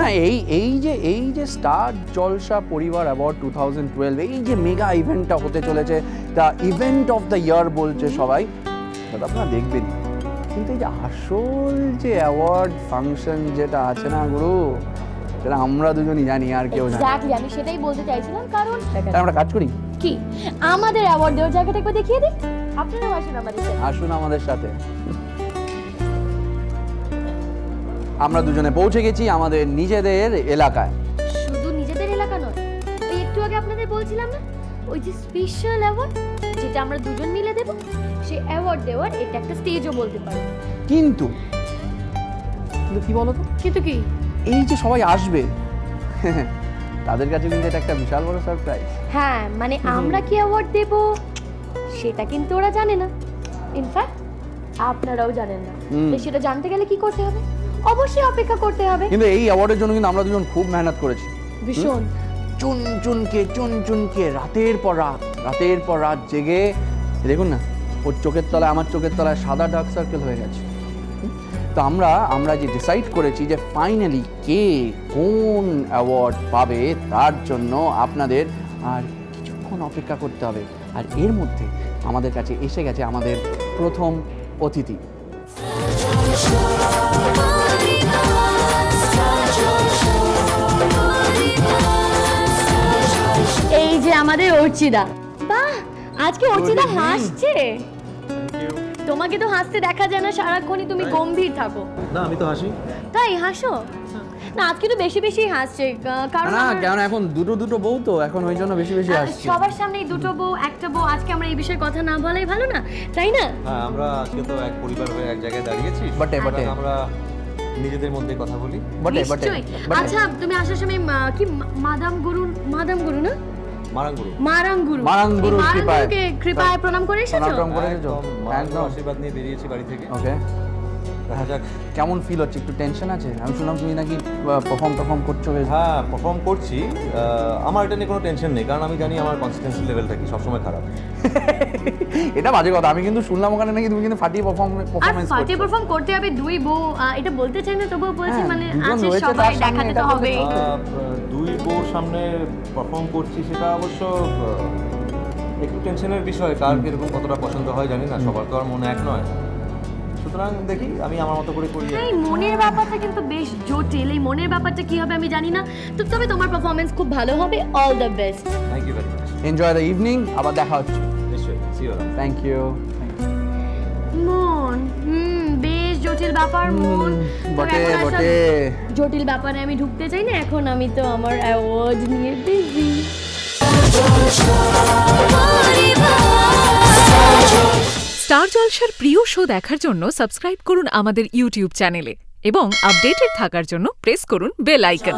না এই এই যে এই যে স্টার জলসা পরিবার অ্যাওয়ার্ড টু থাউজেন্ড টুয়েলভ এই যে মেগা ইভেন্টটা হতে চলেছে the event of the year বলছে সবাই। সেটা আপনারা দেখবেন কিন্তু এই যে আসল যে অ্যাওয়ার্ড ফাংশন যেটা আছে না গুরু সেটা আমরা দুজনই জানি আর কেউ জানে আমি সেটাই বলতে চাইছিলাম কারণ আমরা কাজ করি? কি? আমাদের অ্যাওয়ার্ড দেওয়ার জায়গাটা একবার দেখিয়ে দিই। আপনারাও আসুন আমাদের সাথে। আসুন আমাদের সাথে। আমরা দুজনে পৌঁছে গেছি আমাদের নিজেদের এলাকায়। শুধু নিজেদের এলাকা নয় ওই একটু আগে আপনাদের বলছিলাম না ওই যে স্পেশাল অ্যাওয়ার্ড যেটা আমরা দুজন মিলে দেব সেই অ্যাওয়ার্ড দেওয়ার এটা একটা স্টেজও বলতে পারো। কিন্তু কিন্তু কি বলতো? কিন্তু কি? এই যে সবাই আসবে তাদের কাছে কিন্তু এটা একটা বিশাল বড় সারপ্রাইজ হ্যাঁ মানে আমরা কি অ্যাওয়ার্ড দেব সেটা কিন্তু ওরা জানে না। ইনফ্যাক্ট আপনারাও জানেন না। হুম। তো সেটা জানতে গেলে কি করতে হবে? অবশ্যই অপেক্ষা করতে হবে। কিন্তু এই অ্যাওয়ার্ডের জন্য কিন্তু আমরা দুজন খুব মেহনত করেছি। ভীষণ। চুন চুনকে চুন চুনকে রাতের পর রাত রাতের পর রাত জেগে। দেখুন না ওর চোখের তলায় আমার চোখের তলায় সাদা ডার্ক সার্কেল হয়ে গেছে। তো আমরা আমরা যে ডিসাইড করেছি যে ফাইনালি কে কোন অ্যাওয়ার্ড পাবে তার জন্য আপনাদের আর কিছুক্ষণ অপেক্ষা করতে হবে। আর এর মধ্যে আমাদের কাছে এসে গেছে আমাদের প্রথম অতিথি। আমাদের অর্চিদা বাহ আজকে অর্চিদা হাসছে। তোমাকে তো হাসতে দেখা যায় না সারাক্ষণই তুমি গম্ভীর থাকো। না আমি তো হাসি। তাই হাসো? না আজকে তো বেশি বেশি হাসছে কারণ না কেন এখন দুটো দুটো বউ তো এখন ওই জন্য বেশি বেশি আহ, আসছে সবার সামনেই দুটো বউ একটা বউ আজকে আমরা এই বিষয়ে কথা না বলাই ভালো না তাই না? হ্যাঁ আমরা আজকে তো এক পরিবার হয়ে এক জায়গায় দাঁড়িয়েছি বটে, বটে। আমরা নিজেদের মধ্যে কথা বলি। বটে বটে আচ্ছা তুমি আসার সময় কি মাদাম গুরু মাদাম গুরু না? মারাঙ্গুরু। মারাং গুরু মারাং গুরুর এই মারাং কৃপায়। কৃপায় প্রণাম করে এসেছ? প্রণাম করে এসেছ? একদম আশীর্বাদ নিয়ে বেরিয়েছি বাড়ি থেকে। ওকে কেমন ফিল হচ্ছে? একটু টেনশন আছে? আমি শুনলাম তুমি নাকি পারফর্ম পারফর্ম করছ বেশ। হ্যাঁ পারফর্ম করছি। আমার এটা নিয়ে কোনো টেনশন নেই কারণ আমি জানি আমার কনসিস্টেন্সি লেভেলটা কি সবসময় খারাপ। এটা বাজে কথা। আমি কিন্তু শুনলাম ওখানে নাকি তুমি কিন্তু ফাটিয়ে পারফর্ম আর পারফরমেন্স ফাটে পারফর্ম করতে হবে দুই বউ এটা বলতে চাই না তবুও বলছি হ্যাঁ, মানে আছে সবাই দেখাতে তো হবে বউর সামনে পারফর্ম করছি সেটা অবশ্য একটু টেনশনের বিষয় কার কীরকম কতটা পছন্দ হয় জানি না সবার তো আর মনে এক নয়। সুতরাং দেখি আমি আমার মতো করে করি। এই মনের ব্যাপারটা কিন্তু বেশ জটিল এই মনের ব্যাপারটা কি হবে আমি জানি না। তো তবে তোমার পারফরমেন্স খুব ভালো হবে all the best thank you very much enjoy the evening আবার দেখা হচ্ছে। নিশ্চয়ই সিওর থ্যাংক ইউ জটিল মন। বটে বটে। জটিল ব্যাপারে আমি ঢুকতে চাই না এখন আমি তো আমার অ্যাওয়ার্ড নিয়ে বিজি স্টার জলসার প্রিয় শো দেখার জন্য সাবস্ক্রাইব করুন আমাদের ইউটিউব চ্যানেলে এবং আপডেটেড থাকার জন্য প্রেস করুন বেল আইকন